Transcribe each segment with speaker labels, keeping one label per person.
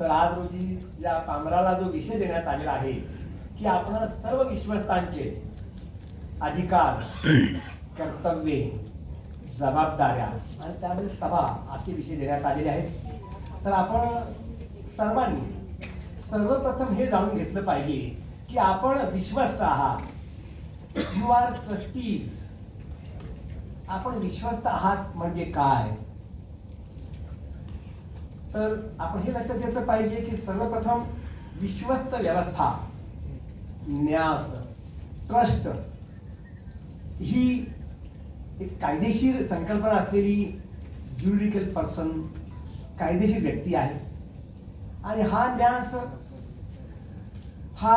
Speaker 1: तर आज रोजी या कामराला जो विषय देण्यात आलेला आहे की आपण सर्व विश्वस्तांचे अधिकार कर्तव्ये जबाबदाऱ्या आणि त्यामध्ये सभा असे विषय देण्यात आलेले आहेत. तर आपण सर्वांनी सर्वप्रथम हे जाणून घेतलं पाहिजे की आपण विश्वस्त आहात. यू आर ट्रस्टीज आपण विश्वस्त आहात म्हणजे काय? तर आपण हे लक्षात घेतलं पाहिजे की सर्वप्रथम विश्वस्त व्यवस्था न्यास ट्रस्ट ही एक कायदेशीर संकल्पना असलेली ज्युडिकल पर्सन कायदेशीर व्यक्ती आहे. आणि हा न्यास हा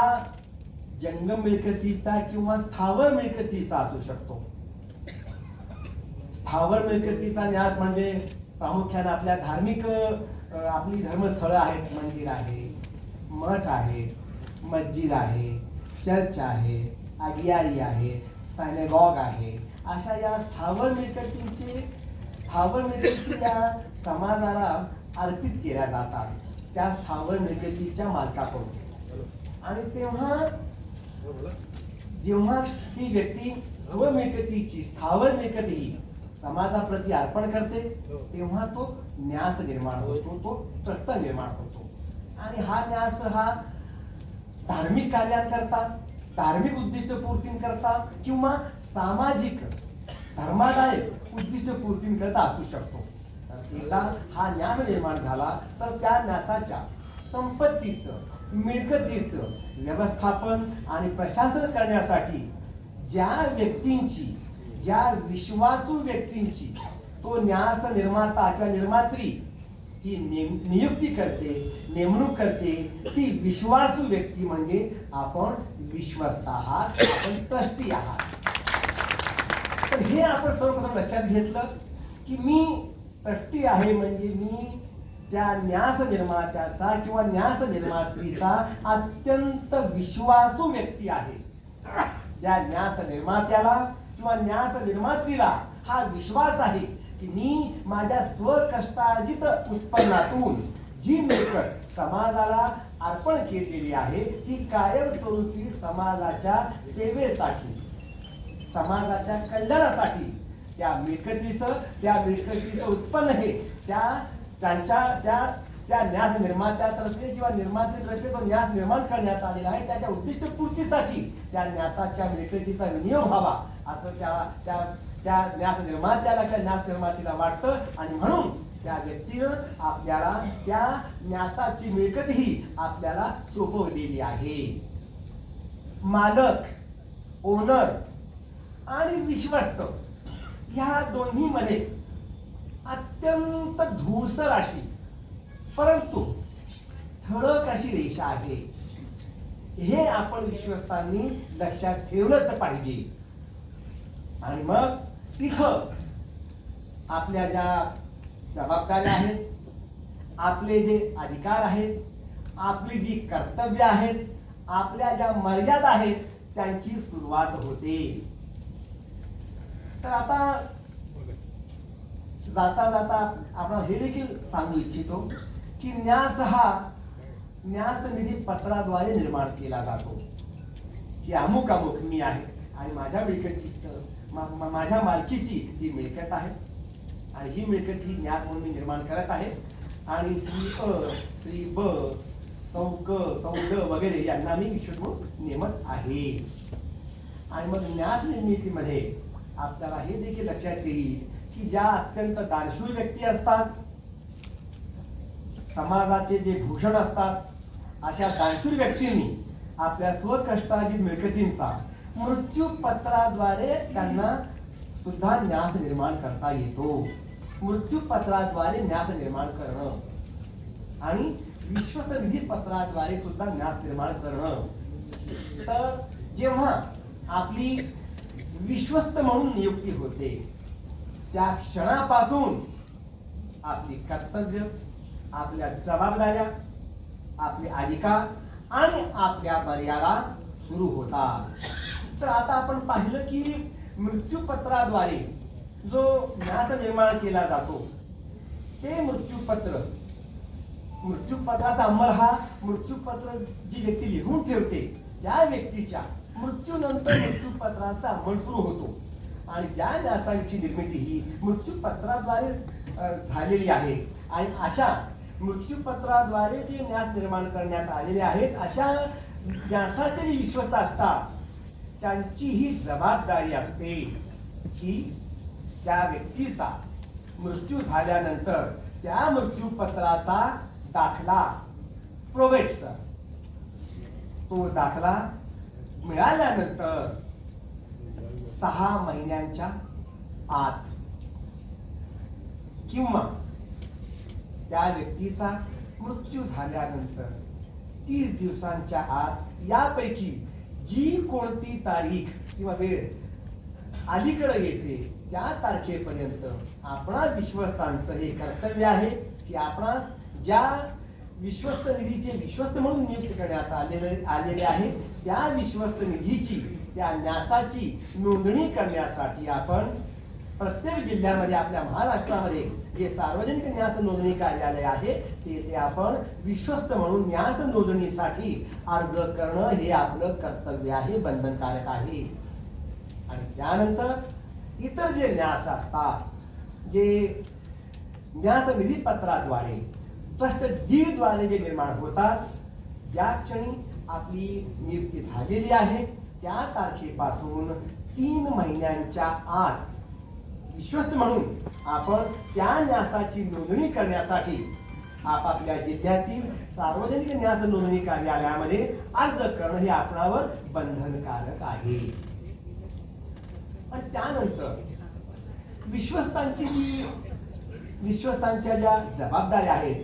Speaker 1: जंगम मिळकतीचा किंवा स्थावर मिळकतीचा असू शकतो. स्थावर मिळकतीचा न्यास म्हणजे प्रामुख्याने आपल्या धार्मिक आपली धर्मस्थळं आहेत मंदिर आहे मठ आहे मस्जिद आहे चर्च आहे आगियारी आहे सायनेगॉग आहे. अशा या स्थावर मिळकतींचे स्थावर मिळकती या समाजाला अर्पित केल्या जातात. त्या स्थावर मिळकतीच्या मालकाकडून. आणि तेव्हा जेव्हा ती व्यक्ती स्वमिळकतीची स्थावर मिळकत ही समाजाप्रती अर्पण करते तेव्हा तो न्यास निर्माण होतो तो ट्रस्ट निर्माण होतो आणि हा न्यास हा धार्मिक कार्यांकरता धार्मिक उद्दिष्ट पूर्तींकरता किंवा सामाजिक धर्मादायक उद्दिष्ट पूर्तींकरता असू शकतो एकदा हा ज्ञान निर्माण झाला तर त्या न्यासाच्या संपत्तीचं मिळकतीचं व्यवस्थापन आणि प्रशासन करण्यासाठी ज्या व्यक्तींची ज्या विश्वासू व्यक्तींची तो न्यास निर्माता किंवा निर्मात्री ही नियुक्ती करते नेमणूक करते ती विश्वासू व्यक्ती म्हणजे आपण विश्वस्त आहात आपण ट्रस्टी आहात तर हे आपण सर्वप्रथम लक्षात घेतलं की मी ट्रस्टी आहे म्हणजे मी त्या न्यास निर्मात्याचा किंवा न्यास निर्मात्रीचा अत्यंत विश्वासू व्यक्ती आहे. ज्या न्यास निर्मात्याला किंवा न्यास निर्मात्रीला हा विश्वास आहे. की मी माझ्या स्वकष्टार्जित उत्पन्नातून जी मिळकत समाजाला अर्पण केलेली आहे ती कायमस्वरूपी समाजाच्या सेवेसाठी समाजाच्या कल्याणासाठी त्या मिळकतीचं त्या मिळकतीचं उत्पन्न हे त्या त्यांच्या त्या त्या न्यास निर्मात्यातर्फे किंवा निर्मात्यातर्फे तो न्यास निर्माण करण्यात आलेला आहे त्याच्या उद्दिष्ट पूर्तीसाठी त्या न्यासाच्या मिळकतीचा विनियोग व्हावा असं त्या त्या त्या न्यास निर्मात्याला त्या न्यास निर्मातीला वाटतं आणि म्हणून त्या व्यक्तीनं आपल्याला त्या ज्ञाताची मिळकत ही आपल्याला सोपवलेली आहे. मालक ओनर आणि विश्वस्त ह्या दोन्हीमध्ये अत्यंत धूसर अशी परंतु ठळक अशी रेषा आहे. हे आपण विश्वस्तांनी लक्षात ठेवलंच पाहिजे. आणि मग तिथं आपल्या ज्या जबाबदाऱ्या आहेत आपले जे अधिकार आहेत आपली जी कर्तव्य आहेत आपल्या ज्या मर्यादा आहेत त्यांची सुरुवात होते. तर आता जाता जाता आपण हे देखील सांगू इच्छितो की न्यास हा न्यास निधी पत्राद्वारे निर्माण केला जातो. की अमुक अमुक मी आहे आणि माझ्या मिळकतीचं माझ्या मालकीची ही मिळकत आहे. आणि ही मिळकत ही ज्ञात म्हणून मी निर्माण करत आहे. आणि श्री अ श्री ब सौ क सौ ड वगैरे यांना मी विश्व म्हणून नेमत आहे. आणि मग ज्ञात निर्मितीमध्ये आपल्याला हे देखील लक्षात येईल की ज्या अत्यंत दानशूर व्यक्ती असतात समाजाचे जे भूषण असतात अशा दानशूर व्यक्तींनी आपल्या स्वकष्टार्जित मिळकतींचा मृत्यूपत्राद्वारे त्यांना सुद्धा न्यास निर्माण करता येतो. मृत्यूपत्राद्वारे न्यास निर्माण करणं. आणि विश्वस्त पत्राद्वारे सुद्धा न्यास निर्माण करणं. तर जेव्हा आपली विश्वस्त म्हणून नियुक्ती होते त्या क्षणापासून आपली कर्तव्य आपल्या जबाबदाऱ्या आपले अधिकार आणि आपल्या मर्यादा सुरू होतात. तर आता आपण पाहिलं की मृत्यूपत्राद्वारे जो ज्ञात निर्माण केला जातो ते मृत्यूपत्र मृत्यूपत्राचा अंमल हा मृत्यूपत्र जी व्यक्ती लिहून ठेवते त्या व्यक्तीच्या मृत्यूनंतर मृत्यूपत्राचा अंमल सुरू होतो. आणि ज्या न्यासांची निर्मिती ही मृत्यूपत्राद्वारे झालेली आहे आणि अशा मृत्यूपत्राद्वारे जे न्यास निर्माण करण्यात आलेले आहेत अशा न्यासाचे विश्वस्त असतात त्यांची ही जबाबदारी असते की त्या व्यक्तीचा मृत्यू झाल्यानंतर त्या मृत्यूपत्राचा दाखला प्रोवेटचा तो दाखला मिळाल्यानंतर सहा महिन्यांच्या आत किंवा त्या व्यक्तीचा मृत्यू झाल्यानंतर तीस दिवसांच्या आत यापैकी जी कोणती तारीख किंवा वेळ अलीकडे येते त्या तारखेपर्यंत आपणा विश्वस्तांचं हे कर्तव्य आहे की आपण ज्या विश्वस्त निधीचे विश्वस्त म्हणून नियुक्त करण्यात आलेले आलेले आहे त्या विश्वस्त निधीची त्या न्यासाची नोंदणी करण्यासाठी आपण प्रत्येक जिल्ह्यामध्ये आपल्या महाराष्ट्रामध्ये जे सार्वजनिक न्यास नोंदणी कार्यालय आहे तेथे आपण विश्वस्त म्हणून न्यास नोंदणीसाठी अर्ज करणं हे आपलं कर्तव्य आहे बंधनकारक आहे. आणि त्यानंतर इतर जे न्यास असतात जे न्यास निधीपत्राद्वारे ट्रस्ट डीडद्वारे जे निर्माण होतात ज्या क्षणी आपली नियुक्ती झालेली आहे त्या तारखेपासून तीन महिन्यांच्या आत विश्वस्त म्हणून आपण त्या न्यासाची नोंदणी करण्यासाठी आपापल्या जिल्ह्यातील सार्वजनिक न्यास नोंदणी कार्यालयामध्ये अर्ज करणं हे आपणावर बंधनकारक आहे. आणि त्यानंतर विश्वस्तांची जी विश्वस्तांच्या ज्या जबाबदाऱ्या आहेत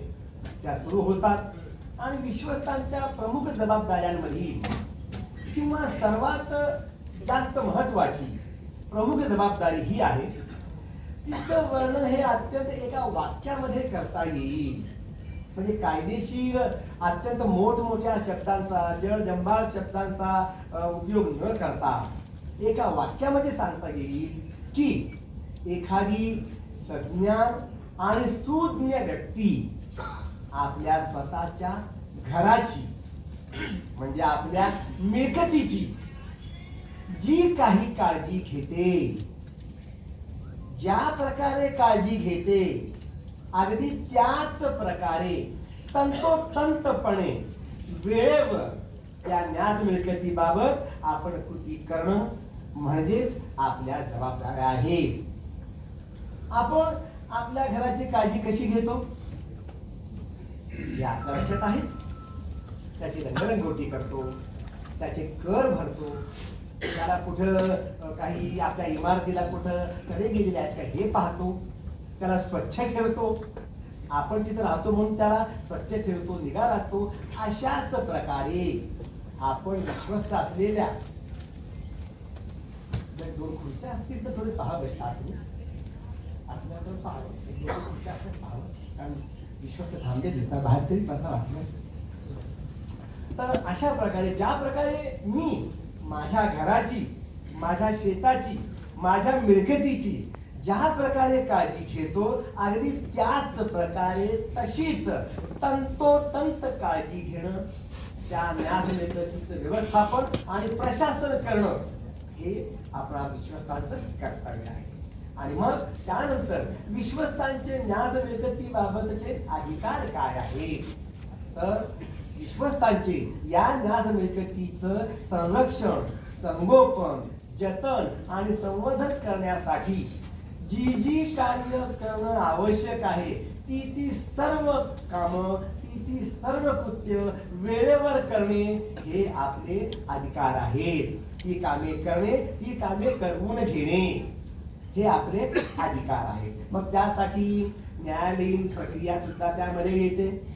Speaker 1: त्या सुरू होतात. आणि विश्वस्तांच्या प्रमुख जबाबदाऱ्यांमध्ये किंवा सर्वात जास्त महत्वाची प्रमुख जबाबदारी ही आहे तिचं वर्णन हे अत्यंत एका वाक्यामध्ये करता येईल. म्हणजे कायदेशीर अत्यंत मोठमोठ्या शब्दांचा जळजंबाळ शब्दांचा उपयोग न करता एका वाक्यामध्ये सांगता येईल की एखादी सज्ञान आणि सुज्ञ व्यक्ती आपल्या स्वतःच्या घराची म्हणजे आपल्या मिळकतीची जी काही काळजी घेते ज्या प्रकारे काळजी घेते अगदी त्याच प्रकारे तंतोतंतपणे वेळेवर त्या न्यास मिळकतीबाबत आपण कृती करणं म्हणजेच आपल्या जबाबदाऱ्या आहेत. आपण आपल्या घराची काळजी कशी घेतो? हे आपल्या लक्षात आहेच. त्याची रंगरंगोटी करतो त्याचे कर भरतो त्याला कुठं काही आपल्या इमारतीला कुठं कडे गेलेले आहेत का हे पाहतो. त्याला स्वच्छ ठेवतो. आपण तिथं राहतो म्हणून त्याला स्वच्छ ठेवतो निगा राखतो. अशाच प्रकारे आपण विश्वस्त असलेल्या जर दोन खुर्च्या असतील तर थोडे पहा बसतात असल्या तर पाहावं. दोन खुर्च्या असल्यास पाहावं. कारण विश्वस्त थांबले दिसतात बाहेर तरी बसा वाटलं तर अशा प्रकारे ज्या प्रकारे मी माझ्या घराची माझ्या शेताची माझ्या मिळकतीची ज्या प्रकारे काळजी घेतो अगदी त्याच प्रकारे तशीच तंतोतंत काळजी घेणं त्या न्यास मिळकतीचं व्यवस्थापन आणि प्रशासन करणं हे आपला विश्वस्तांचं कर्तव्य आहे. आणि मग त्यानंतर विश्वस्तांचे न्यास मिळकतीबाबतचे अधिकार काय आहे तर विश्वस्तांचे या न्यास मिळकतीचं संरक्षण संगोपन जतन आणि संवर्धन करण्यासाठी जी जी कार्य करणं आवश्यक आहे ती ती सर्व कामं ती ती सर्व कृत्य वेळेवर करणे हे आपले अधिकार आहेत. ती कामे करणे ती कामे करवून घेणे हे आपले अधिकार आहेत. मग त्यासाठी न्यायालयीन प्रक्रिया सुद्धा त्यामध्ये येते.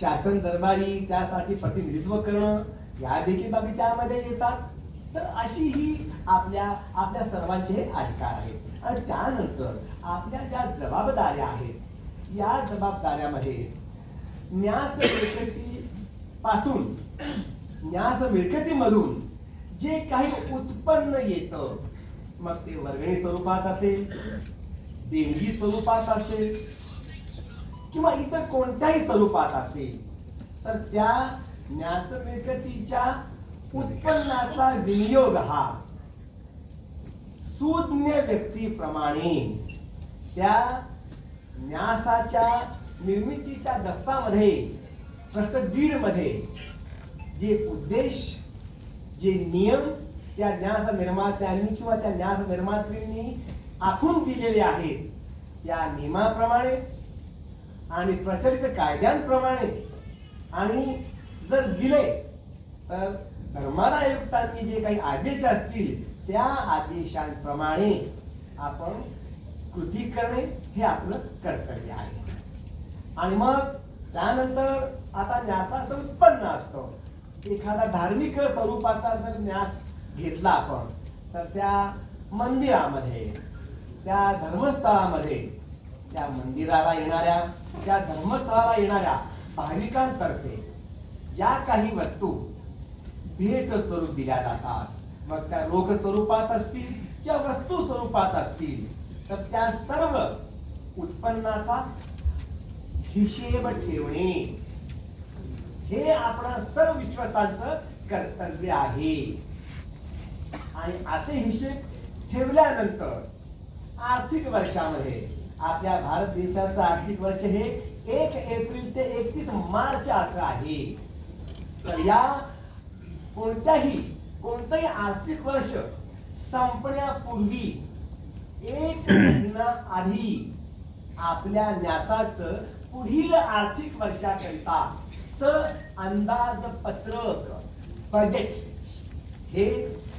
Speaker 1: शासन दरबारी त्यासाठी प्रतिनिधित्व करणं या देखील बाबी त्यामध्ये येतात. तर अशी ही आपल्या आपल्या सर्वांचे हे अधिकार आहेत. आणि त्यानंतर आपल्या ज्या जबाबदाऱ्या आहेत या जबाबदाऱ्यामध्ये न्यास मिळकती पासून न्यास मिळकतीमधून जे काही उत्पन्न येतं मग ते वर्गणी स्वरूपात असेल देणगी स्वरूपात असेल किंवा इतर कोणत्याही स्वरूपात असेल तर त्या न्यास मिळकतीच्या उत्पन्नाचा विनियोग हा सुज्ञ व्यक्तीप्रमाणे त्या न्यासाच्या निर्मितीच्या दस्तामध्ये फक्त दीडमध्ये जे उद्देश जे नियम त्या न्यास निर्मात्यांनी किंवा त्या न्यास निर्मात्रींनी आखून दिलेले आहेत त्या नियमाप्रमाणे आणि प्रचलित कायद्यांप्रमाणे. आणि जर दिले तर धर्मायुक्तांनी जे काही आदेश असतील त्या आदेशांप्रमाणे आपण कृती करणे हे आपलं कर्तव्य आहे. आणि मग त्यानंतर आता न्यासाचं उत्पन्न असतं. एखादा धार्मिक स्वरूपाचा जर न्यास घेतला आपण तर त्या मंदिरामध्ये त्या धर्मस्थळामध्ये त्या मंदिराला येणाऱ्या त्या धर्मस्थळाला येणाऱ्या भाविकांतर्फे ज्या काही वस्तू भेट स्वरूप दिल्या जातात मग त्या रोख स्वरूपात असतील किंवा वस्तू स्वरूपात असतील तर त्या सर्व उत्पन्नाचा हिशेब ठेवणे हे आपणा सर्व विश्वासांचं कर्तव्य आहे. आणि असे हिशेब ठेवल्यानंतर आर्थिक वर्षामध्ये आपल्या भारत देशाचं आर्थिक वर्ष हे एक एप्रिल ते एकतीस मार्च असं आहे. तर या कोणत्याही कोणतंही आर्थिक वर्ष संपण्यापूर्वी एक महिना आधी आपल्या न्यासाचं पुढील आर्थिक वर्षाकरिता अंदाजपत्रक बजेट हे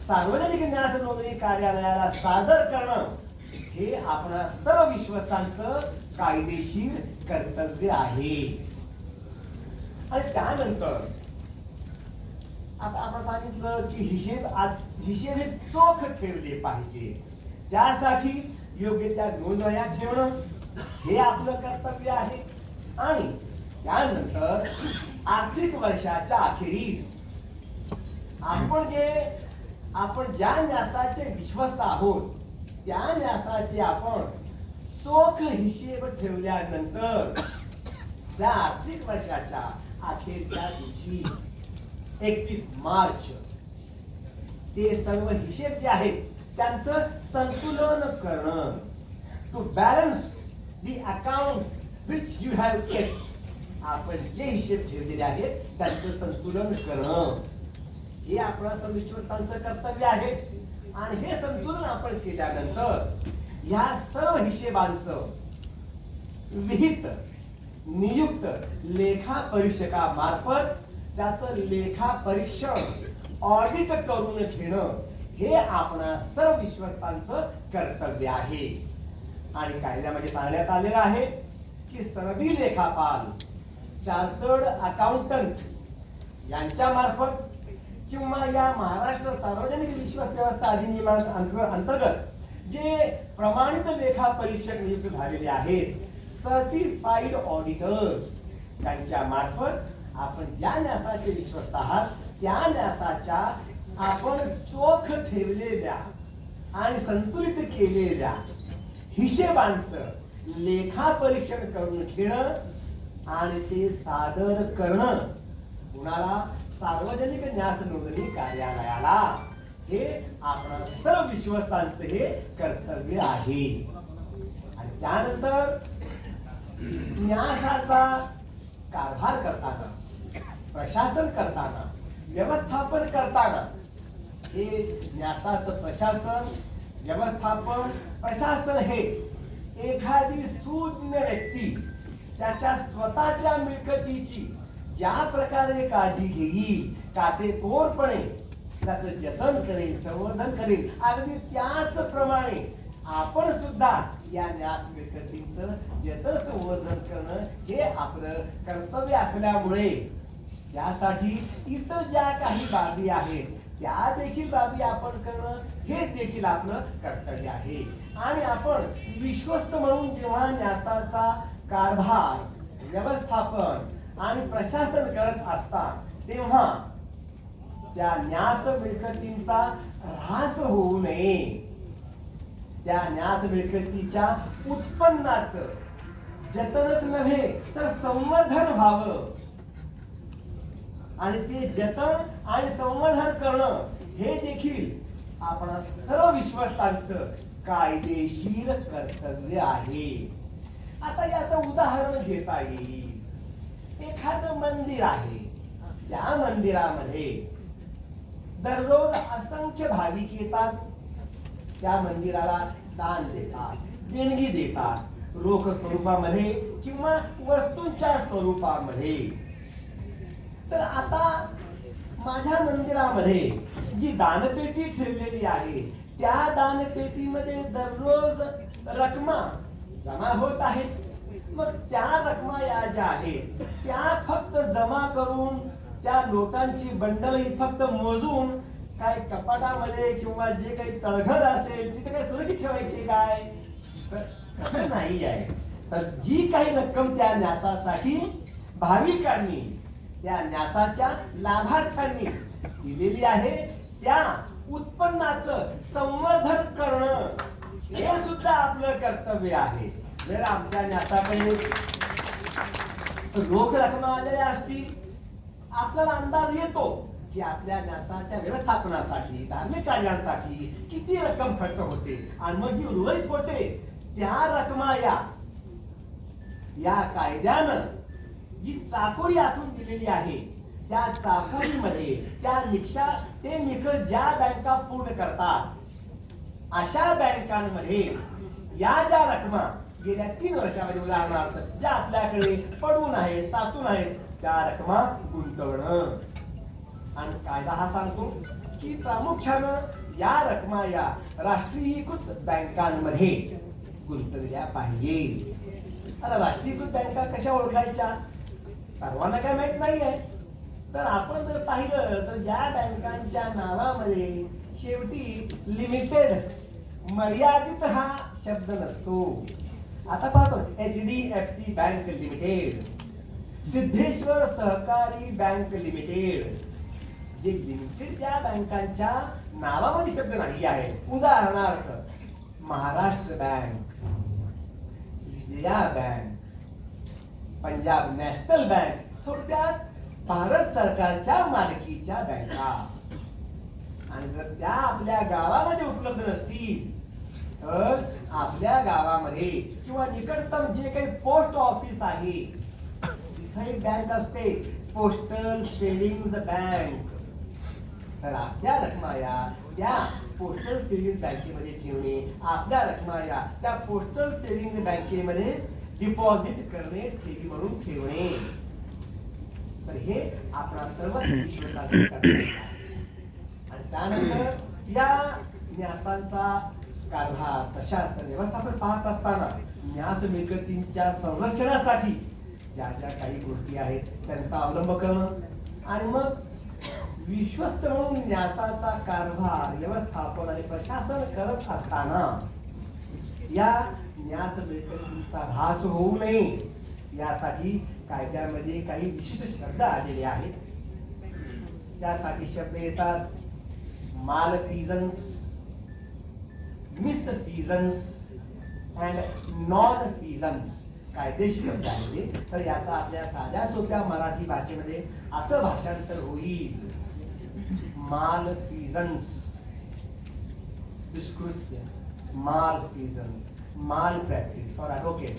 Speaker 1: सार्वजनिक न्यास नोंदणी कार्यालयाला सादर करणं हे आपणा सर्व विश्वस्तांचं कायदेशीर कर्तव्य आहे. आणि त्यानंतर आता आपण सांगितलं की हिशेब हिशेब हे चोख ठेवले पाहिजे. त्यासाठी योग्य त्या नोंदवया ठेवणं हे आपलं कर्तव्य आहे. आणि त्यानंतर आर्थिक वर्षाच्या अखेरीस आपण जे आपण ज्या न्यासाचे विश्वस्त आहोत त्या न्यासाचे आपण चोख हिशेब ठेवल्यानंतर त्या आर्थिक वर्षाच्या अखेरच्या दिवशी एकतीस मार्च ते सर्व हिशेब जे आहेत त्यांचं संतुलन करणं. To balance the account which you have kept आपण जे हिशेब ठेवलेले आहेत त्यांचं संतुलन करणं. हे आपलं विश्वस्तांचं कर्तव्य आहे. आणि हे संतुलन आपण केल्यानंतर या सर्व हिशेबांचं विहित नियुक्त लेखा परीक्षकामार्फत त्याच लेखा परीक्षण ऑडिट करून घेणं हे आपण सर्व विश्वस्तांचं कर्तव्य आहे. आणि कायद्यामध्ये म्हणजे सांगण्यात आलेलं आहे की सनदी लेखापाल चार्टर्ड अकाउंटंट यांच्या मार्फत किंवा या महाराष्ट्र सार्वजनिक विश्वास व्यवस्था अधिनियमा अंतर्गत जे प्रमाणित लेखा परीक्षक नियुक्त झालेले आहेत सर्टिफाईड ऑडिटर्स त्यांच्या मार्फत आपण ज्या न्यासाचे विश्वस्त आहात त्या न्यासाच्या आपण चोख ठेवलेल्या आणि संतुलित केलेल्या हिशेबांचं लेखा परीक्षण करून घेणं आणि ते सादर करणं. कुणाला? सार्वजनिक न्यास नोंदणी कार्यालयाला हे आपण सर्व विश्वस्तांचं हे कर्तव्य आहे. आणि त्यानंतर न्यासाचा कारभार करताना प्रशासन करताना व्यवस्थापन करताना हे न्यासाचं प्रशासन व्यवस्थापन प्रशासन हे एखादी सुज्ञ व्यक्ती त्याच्या स्वतःच्या मिळकतीची ज्या प्रकारे काळजी घेईल काटेकोरपणे त्याचं जतन करेल संवर्धन करेल. अगदी त्याच प्रमाणे आपण सुद्धा या ज्ञात मिळकतीचं जतन संवर्धन करणं हे आपलं कर्तव्य असल्यामुळे त्यासाठी इतर ज्या काही बाबी आहेत त्या देखील बाबी आपण करणं हे देखील आपलं कर्तव्य आहे. आणि आपण विश्वस्त म्हणून जेव्हा न्यासाचा कारभार व्यवस्थापन आणि प्रशासन करत असता तेव्हा त्या न्यास मिळकतींचा ऱ्हास होऊ नये. त्या न्यास मिळकतीच्या उत्पन्नाच जतनच नव्हे तर संवर्धन व्हावं. आणि ते जतन आणि संवर्धन करणं हे देखील आपण सर्व विश्वस्तांचं कायदेशीर कर्तव्य आहे. आता याचं उदाहरण घेता येईल. एखादं मंदिर आहे. त्या मंदिरामध्ये दररोज असंख्य भाविक येतात. त्या मंदिराला दान देतात देणगी देतात. रोख स्वरूपामध्ये किंवा वस्तूंच्या स्वरूपामध्ये. तर आता माझ्या मंदिरामध्ये जी दानपेटी ठेवलेली आहे त्या दानपेटीमध्ये दररोज रकमा जमा होत आहेत मग त्या रकमा या ज्या आहेत त्या फक्त जमा करून त्या नोटांची बंडल ही फक्त मोजून काय कपाटामध्ये किंवा जे काही तळघर असेल तिथे काही सुरक्षित ठेवायची काय? नाही आहे. तर जी काही रक्कम त्या न्यासासाठी भाविकांनी त्या न्यासाच्या लाभार्थ्यांनी दिलेली आहे त्या उत्पन्नाचं संवर्धन करणं हे सुद्धा आपलं कर्तव्य आहे. जर आमच्या न्यासाकडे रोख रकमा आलेल्या असतील आपल्याला अंदाज येतो की आपल्या न्यासाच्या व्यवस्थापनासाठी धार्मिक कार्यांसाठी किती रक्कम खर्च होते आणि मग जी उर्वरित होते त्या रकमा या या कायद्यानं जी चाकोरी आखून दिलेली आहे त्या चाकोरीमध्ये त्या निकषा ते निकष ज्या बँका पूर्ण करतात अशा बँकांमध्ये या ज्या रकमा गेल्या तीन वर्षामध्ये उदाहरणार्थ ज्या आपल्याकडे पडून आहेत साचून आहेत त्या रकमा गुंतवणं. आणि कायदा हा सांगतो की प्रामुख्यानं या रकमा या राष्ट्रीयीकृत बँकांमध्ये गुंतवल्या पाहिजे. आता राष्ट्रीयकृत बँका कशा ओळखायच्या? सर्वांना काय माहीत नाही आहे तर आपण जर पाहिलं तर ज्या बँकांच्या नावामध्ये शेवटी लिमिटेड मर्यादित हा शब्द नसतो. आता पाहतो H D F C bank limited. Siddheshwar सहकारी बँक लिमिटेड. जे लिमिटेड ज्या बँकांच्या नावामध्ये शब्द नाही आहे. उदाहरणार्थ Maharashtra bank Vijaya bank Punjab national bank थोडक्यात भारत सरकारच्या मालकीच्या बँका. आणि जर त्या आपल्या गावामध्ये उपलब्ध नसतील तर आपल्या गावामध्ये किंवा निकटतम जे काही पोस्ट ऑफिस आहे तिथे एक बँक असते. पोस्टल सेव्हिंग बँक तर आपल्या रकमा या त्या पोस्टल सेव्हिंग बँकेमध्ये ठेवणे आपल्या रकमा या त्या पोस्टल सेव्हिंग बँकेमध्ये डिपॉझिट करणे ठेवी म्हणून ठेवणे. तर हे आपला सर्व आणि त्यानंतर या न्यासांचा कारभार प्रशासन व्यवस्थापन पाहत असताना ज्ञात मिळकतींच्या संरक्षणासाठी ज्या ज्या काही गोष्टी आहेत त्यांचा अवलंब करणं आणि मग विश्वस्त म्हणून न्यासाचा कारभार व्यवस्थापन आणि प्रशासन करत असताना या न्यास मिळकतींचा ऱ्हास होऊ नये. यासाठी कायद्यामध्ये काही विशिष्ट शब्द आलेले आहेत. त्यासाठी शब्द येतात माल मिस पिजन्स अँड नॉन पिजन्स कायदेशीर शब्द आहे ते तर याचा आपल्या साध्या सोप्या मराठी भाषेमध्ये असं भाषांतर होईल. माल पिझन्स दुष्कृत्य माल पिझन्स माल प्रॅक्टिस फॉर ॲडव्होकेट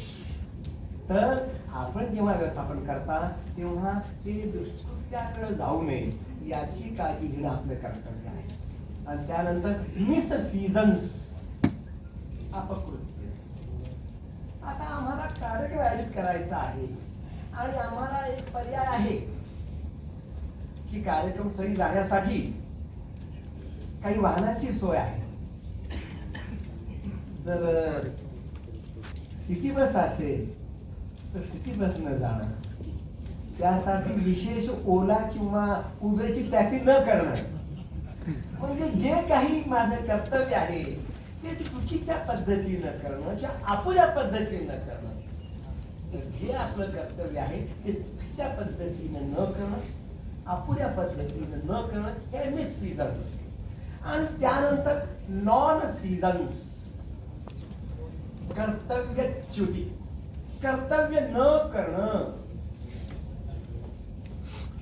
Speaker 1: तर आपण जेव्हा व्यवस्थापन करता तेव्हा ते दुष्कृत्याकडे जाऊ नये. याची काळजी घेणं आपलं कर्तव्य आहे. आणि त्यानंतर मिस फिजन्स अपकृत्य आता आम्हाला कार्यक्रम आयोजित करायचा आहे. आणि आम्हाला एक पर्याय आहे की कार्यक्रम स्थळी जाण्यासाठी काही वाहनाची सोय आहे. जर सिटी बस असेल तर सिटी बसनं जाणं. त्यासाठी विशेष ओला किंवा उबेरची टॅक्सी न करणं. म्हणजे जे काही माझं कर्तव्य आहे ते चुकीच्या पद्धतीनं करणं किंवा अपुऱ्या पद्धतीनं करणं. तर जे आपलं कर्तव्य आहे ते चुकीच्या पद्धतीनं न करणं अपुऱ्या पद्धतीनं न करणं हे मिस फिजन्स आणि त्यानंतर नॉन फिजन्स कर्तव्य च्युती. कर्तव्य न करणं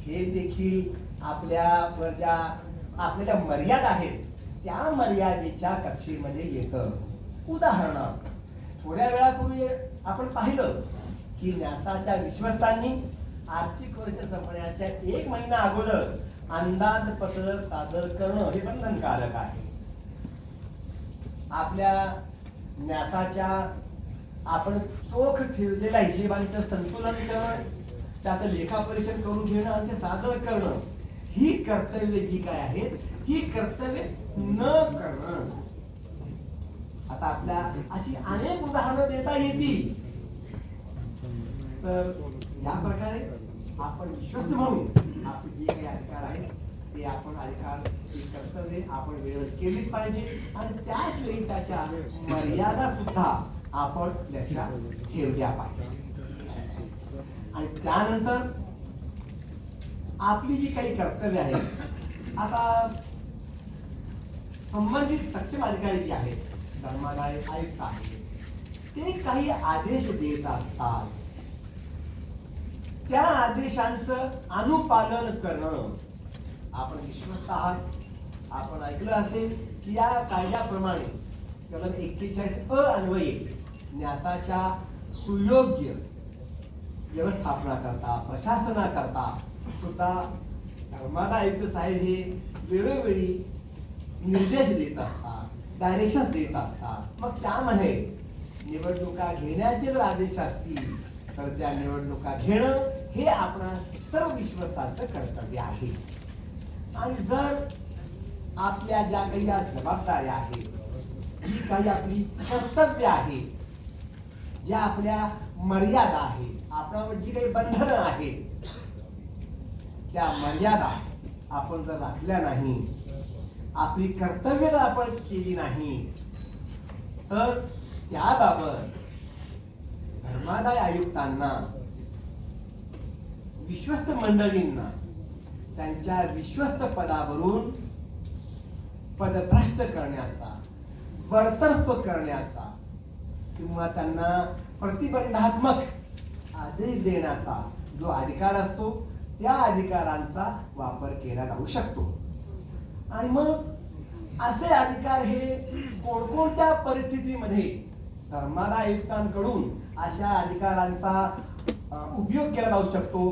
Speaker 1: हे देखील आपल्या ज्या आपल्या ज्या मर्यादा आहेत त्या मर्यादेच्या कक्षेमध्ये येतं. उदाहरण थोड्या वेळापूर्वी आपण पाहिलं की न्यासाच्या विश्वस्तांनी आर्थिक वर्ष संपण्याच्या एक महिना अगोदर अंदाजपत्रक सादर करणं हे बंधनकारक आहे. आपल्या न्यासाच्या आपण चोख ठेवलेल्या हिशेबांचं संतुलन करणं त्याचं लेखापरीक्षण करून घेणं आणि ते सादर करणं ही कर्तव्य जी काय आहेत ही कर्तव्य न करणं. आता आपल्या अशी अनेक उदाहरणं देता येतील. तर या प्रकारे आपण विश्वस्त म्हणून आपले जे काही अधिकार आहेत ते आपण अधिकार कर्तव्य आपण वेळेवर केलीच पाहिजे. आणि त्याच वेळी त्याच्या मर्यादा सुद्धा आपण लक्षात ठेवल्या पाहिजे. आणि त्यानंतर आपली जी काही कर्तव्य आहेत आता संबंधित सक्षम अधिकारी जे आहेत धर्मादाय आयुक्त आहेत. ते काही आदेश देत असतात. त्या आदेशांचं अनुपालन करणं. आपण विश्वस्त आहात. आपण ऐकलं असेल की या कायद्याप्रमाणे कलम एक्केचाळीस अ अन्वये न्यासाच्या सुयोग्य व्यवस्थापनाकरता प्रशासनाकरता सुद्धा धर्मादा आयुक्त साहेब हे वेळोवेळी निर्देश देत असतात डायरेक्शन देत असतात. मग त्यामध्ये निवडणुका घेण्याचे जर आदेश असतील तर त्या निवडणुका घेणं हे आपणा सर्व विश्वासाचं कर्तव्य आहे. आणि जर आपल्या ज्या काही या जबाबदाऱ्या आहेत जी काही आपली कर्तव्य आहे ज्या आपल्या मर्यादा आहेत आपणावर जी काही बंधनं आहेत त्या मर्यादा आपण जर राखल्या नाही आपली कर्तव्य आपण केली नाही. तर त्याबाबत धर्मादाय आयुक्तांना विश्वस्त मंडळींना त्यांच्या विश्वस्त पदावरून पदभ्रष्ट करण्याचा बडतर्फ करण्याचा किंवा त्यांना प्रतिबंधात्मक आदेश देण्याचा जो अधिकार असतो त्या अधिकारांचा वापर केला जाऊ शकतो. आणि मग असे अधिकार हे कोणकोणत्या परिस्थितीमध्ये धर्मादा आयुक्तांकडून अशा अधिकारांचा उपयोग केला जाऊ शकतो?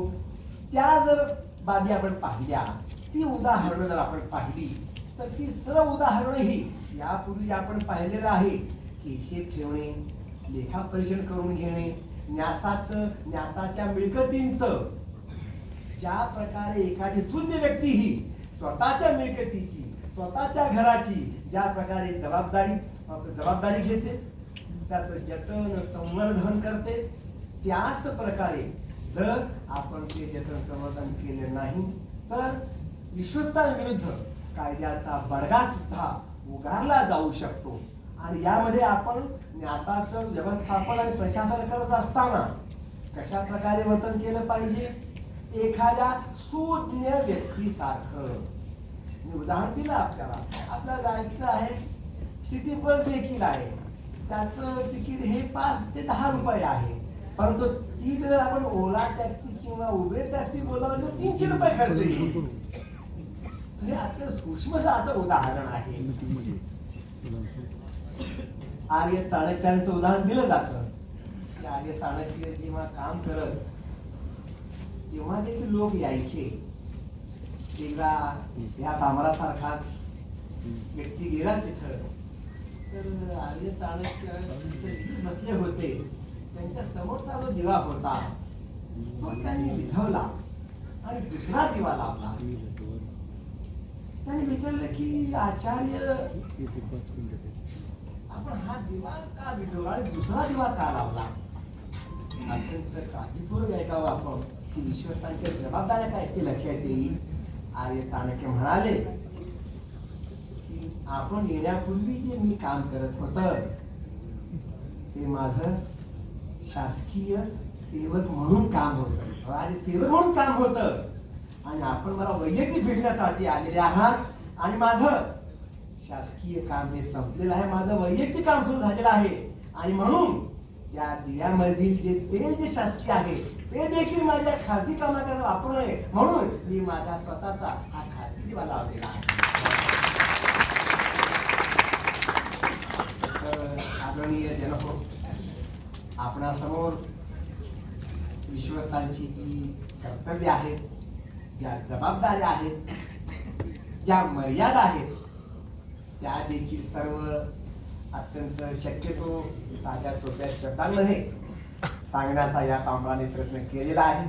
Speaker 1: त्या जर बाबी आपण पाहिल्या ती उदाहरणं जर आपण पाहिली तर ती सर्व उदाहरणं ही यापूर्वी आपण पाहिलेलं आहे. की हिशेब ठेवणे लेखापरीक्षण करून घेणे न्यासाचं न्यासाच्या मिळकतींचं. ज्या प्रकारे एखादी शून्य व्यक्ती ही स्वतःच्या मिळकतीची स्वतःच्या घराची ज्या प्रकारे जबाबदारी जबाबदारी घेते त्याचं जतन संवर्धन करते त्याच प्रकारे जर आपण ते जतन संवर्धन केले नाही तर विश्वस्तांविरुद्ध कायद्याचा बडगा सुद्धा उगारला जाऊ शकतो. आणि यामध्ये आपण न्यासाचं व्यवस्थापन आणि प्रशासन करत असताना कशा प्रकारे वर्तन केलं पाहिजे? एखाद्या सुज्ञ व्यक्तीसारखं. उदाहरण दिलं आपल्याला. आपल्याला जायचं आहे सिटी बस देखील आहे. त्याचं तिकीट हे पाच ते दहा रुपये आहे. परंतु ती जर आपण ओला टॅक्सी किंवा उबेर टॅक्सी बोलावलं तर तीनशे रुपये खर्च येईल. म्हणजे आपलं सूक्ष्मच असं उदाहरण आहे. आर्य चाणक्यांचं उदाहरण दिलं जातं. की आर्य चाणक्य जेव्हा काम करत तेव्हा देखील लोक यायचे. एकदा या कामरासारखाच व्यक्ती गेला तिथं. तर आर्य चाणक्य बसले होते. त्यांच्या समोरचा जो दिवा होता तो त्यांनी विधवला आणि दुसरा दिवा लावला. त्यांनी विचारलं की आचार्य आपण हा दिवा का विधवला आणि दुसरा दिवा का लावला? अत्यंत काळजीपूर्वक ऐकावं आपण. की विश्वस्तांच्या जबाबदाऱ्या काय ते लक्षात येईल. आर्य ताणके म्हणाले की आपण येण्यापूर्वी जे मी काम करत होत ते माझं शासकीय सेवक म्हणून काम होत. आणि सेवक म्हणून काम होत. आणि आपण मला वैयक्तिक भेटण्यासाठी आलेले आहात. आणि माझं शासकीय काम हे संपलेलं आहे. माझं वैयक्तिक काम सुरू झालेलं आहे. आणि म्हणून या दिव्यामधील जे तेल जे शासकीय आहे ते देखील माझ्या खाजगी कामाकरता वापरू नये. म्हणून मी माझा स्वतःचा हा खाजगी दिवा लावलेला आहे. तर आदरणीय जनहो आपणासमोर विश्वस्तांची जी कर्तव्य आहेत ज्या जबाबदाऱ्या आहेत ज्या मर्यादा आहेत त्या देखील सर्व अत्यंत शक्यतो साध्या सोप्या शब्दांमध्ये सांगण्याचा या कामाने प्रयत्न केलेला आहे.